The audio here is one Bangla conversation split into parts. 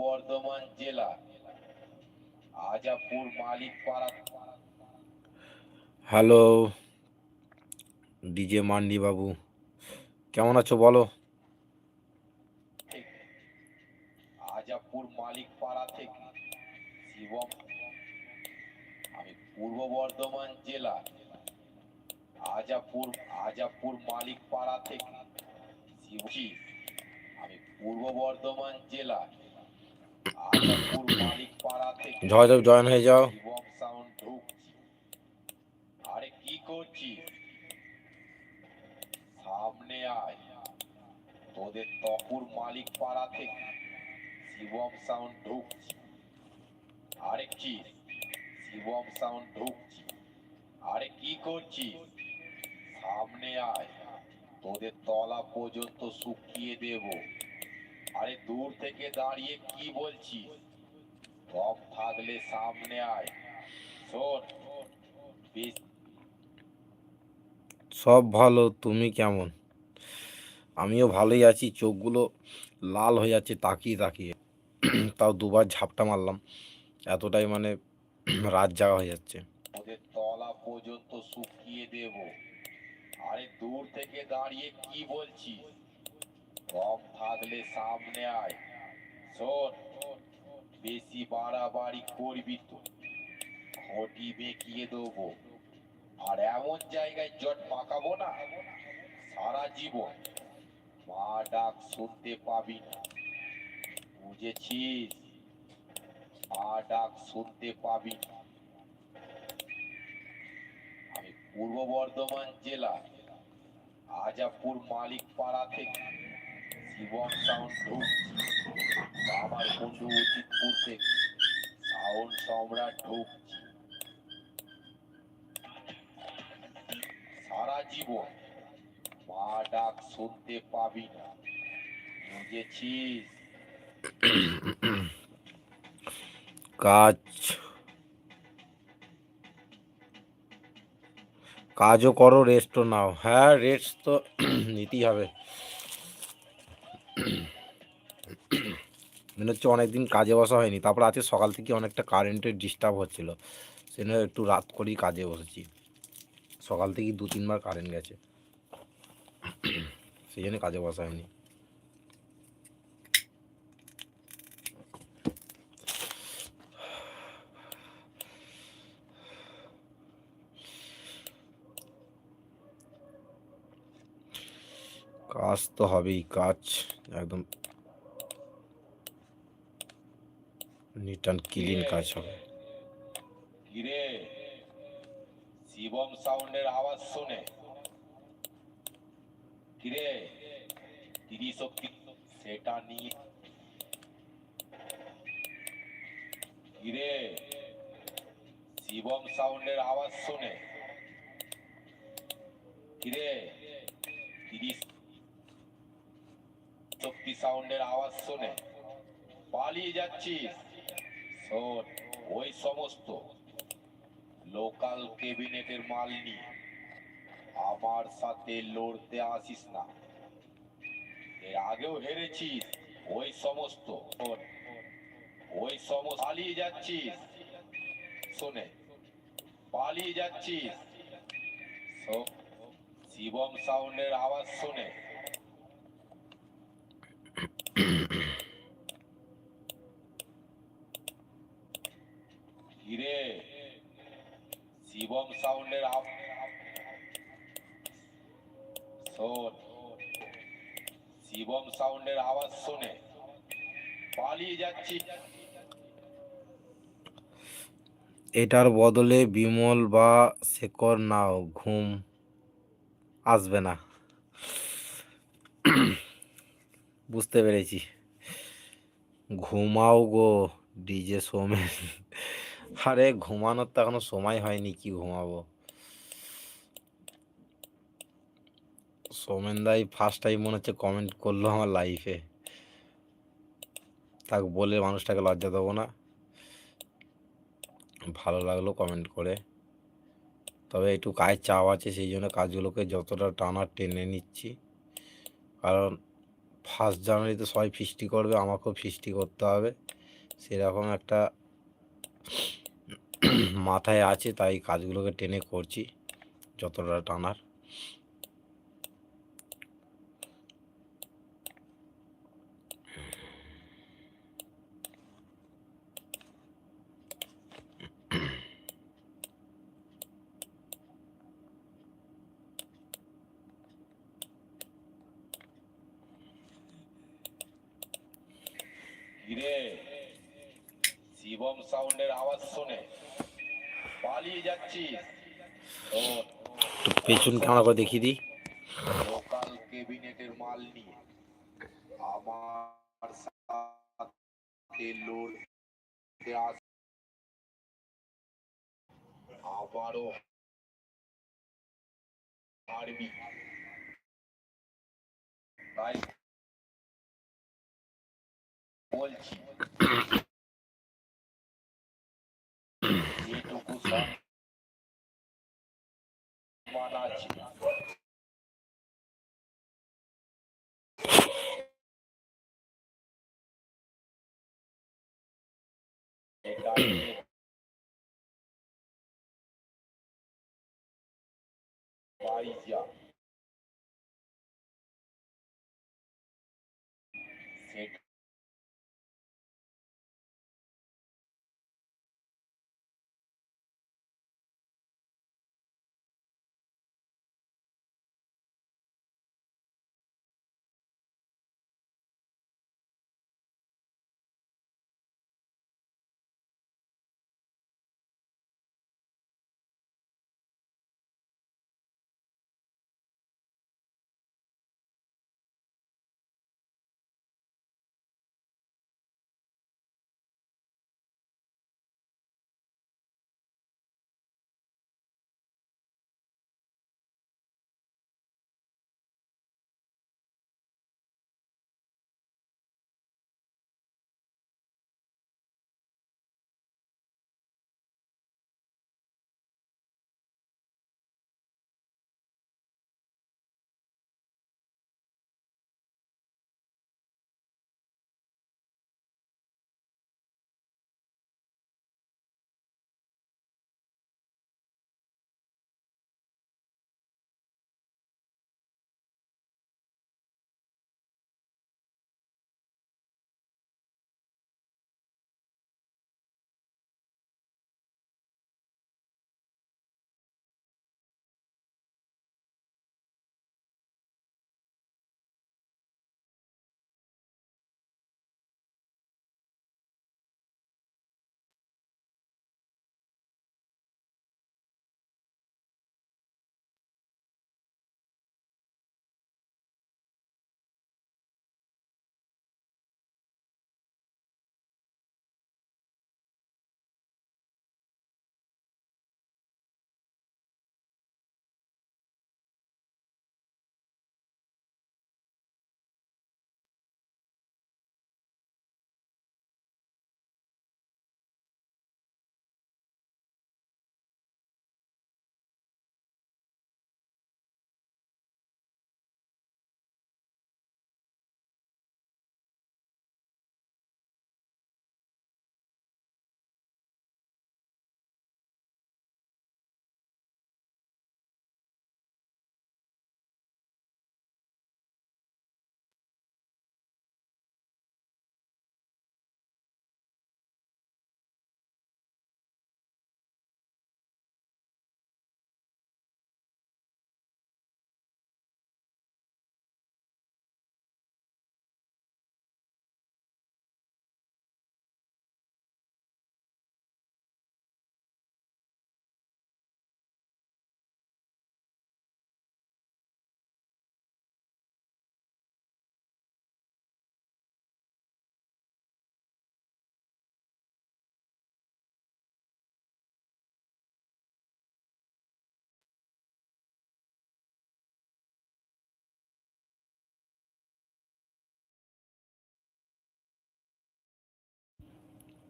বর্ধমান জেলা। আজাপুর মালিক পাড়া। হ্যালো ডিজে মান্ডি বাবু কেমন আছো বলো? থেকে আজাপুর মালিক পাড়া থেকে শিবম। আমি পূর্ব বর্ধমান জেলা। আজাপুর আজাপুর মালিক পাড়া থেকে শিবজি আমি পূর্ব বর্ধমান জেলা। ঝড় জয়েন হয়ে যাও। সামনে আয়। তোদের শিবম সাউন্ড ঢুকছি। আরে কি? শিবম সামনে আয়। তোদের তলা পর্যন্ত শুকিয়ে দেব। আরে দূর থেকে দাঁড়িয়ে কি বলছিস? দম থাকলে সামনে আয়। শোন। সব ভালো তুমি কেমন? আমিও ভালোই আছি চোখগুলো লাল হয়ে যাচ্ছে তাকিয়ে তাকিয়ে। তাও দুবার ঝাপটা মারলাম। এতটাই মানে রাত জাগা হয়ে যাচ্ছে। ওদের তলা পর্যন্ত শুকিয়ে দেব। আরে দূর থেকে দাঁড়িয়ে কি বলছিস? দম থাকলে সামনে আয়। শোন, বেশি বাড়াবাড়ি করবি তো। বেঁকিয়ে আর এমন জায়গায় জট পাকাবো না। সারা জীবন মা ডাক শুনতে পাবি না। বুঝেছিস? মা ডাক শুনতে পাবি না। আমি পূর্ব বর্ধমান জেলা, আজাপুর মালিক পাড়া থেকে। শিবম সাউন্ড ঢুকছি আমার বন্ধু উচিতপুর থেকে সাউন্ড সম্রাট ঢুকছি সারা জীবন মা ডাক শুনতে পাবি না বুঝেছিস কাজ। কাজও করো রেস্টও নাও। হ্যাঁ রেস্ট তো নিতেই হবে। মনে হচ্ছে অনেকদিন কাজে বসা হয়নি। তারপর আজকে সকাল থেকে অনেকটা কারেন্টের ডিস্টার্ব হচ্ছিল। সেজন্য একটু রাত করেই কাজে বসেছি। সকাল থেকেই দু, তিনবার কারেন্ট গেছে। সেই জন্য কাজে বসা হয়নি। কাজ তো হবেই, কাজ একদম নিট অ্যান্ড ক্লিন কাজ হবে। কিরে? শিবম সাউন্ডের আওয়াজ শুনে। কিরে? ত্রিশক্তি সেটা নিয়ে কিরে? শিবম সাউন্ডের আওয়াজ শুনে। কিরে? তিরিশ শক্তি সাউন্ডের আওয়াজ শুনে। পালিয়ে যাচ্ছিস। শোন, ওই সমস্ত লোকাল ক্যাবিনেটের আমার সাথে লড়তে আসিস না। এর আগেও হেরেছিস, ওই সমস্ত। ওই সমস্ত পালিয়ে যাচ্ছিস। শোনে, পালিয়ে যাচ্ছিস। শিবম সাউন্ডের আওয়াজ শুনে। কিরে শিবম সাউন্ডের আপ শিবম সাউন্ডের আওয়াজ শুনে। পালিয়ে যাচ্ছি। এটার বদলে বিমল বা শেখর নাও, ঘুম আসবে না। বুঝতে পেরেছি। ঘুমাও গো, ডিজে সোমেন। আরে ঘুমানোর তো এখনও সময় হয়নি, কি ঘুমাবো? সোমেন দাই ফার্স্ট টাইম মনে হচ্ছে কমেন্ট করল আমার লাইফে তাকে বলে মানুষটাকে লজ্জা দেবো না। ভালো লাগল কমেন্ট করে। তবে একটু কাজ চাপ আছে, সেই জন্য কাজগুলোকে যতটা টানা টেনে নিচ্ছি। কারণ ফার্স্ট জানুয়ারিতে সবাই ফিস্টি করবে, আমাকেও ফিস্টি করতে হবে। সেরকম একটা মাথায় আছে তাই কাজগুলোকে টেনে করছি যতটা টানার। কিরে শিবম সাউন্ডের আওয়াজ শুনে পালিয়ে শোন, তো পেছন ক্যামেরা করে দেখিয়ে দিই। লোকাল ক্যাবিনেটের মাল নিয়ে আমার সাথে লড়তে আস আবারও হারবি তাই বলছি। 你好，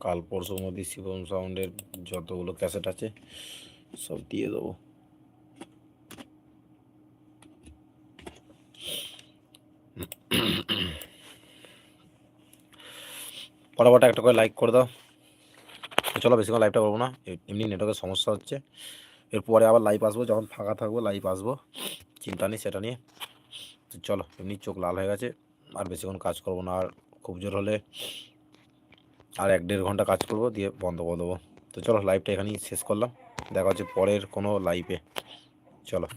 কাল পরশুর মধ্যে শিবম সাউন্ডের যতগুলো ক্যাসেট আছে, সব দিয়ে দেবো। ফটাফট একটা করে লাইক করে দাও। চলো বেশিক্ষণ লাইভটা করব না এমনি নেটওয়ার্কের সমস্যা হচ্ছে। এরপরে আবার লাইভ আসব, যখন ফাঁকা থাকব লাইভ আসব, চিন্তা নেই সেটা নিয়ে। চলো, এমনি চোখ লাল হয়ে গেছে, আর বেশিক্ষণ কাজ করব না, আর খুব জোর হলে আর এক দেড় ঘণ্টা কাজ করব, দিয়ে বন্ধ করে দেবো। তো চলো লাইভটা এখানেই শেষ করলাম। দেখা হচ্ছে পরের কোনো লাইভে চলো।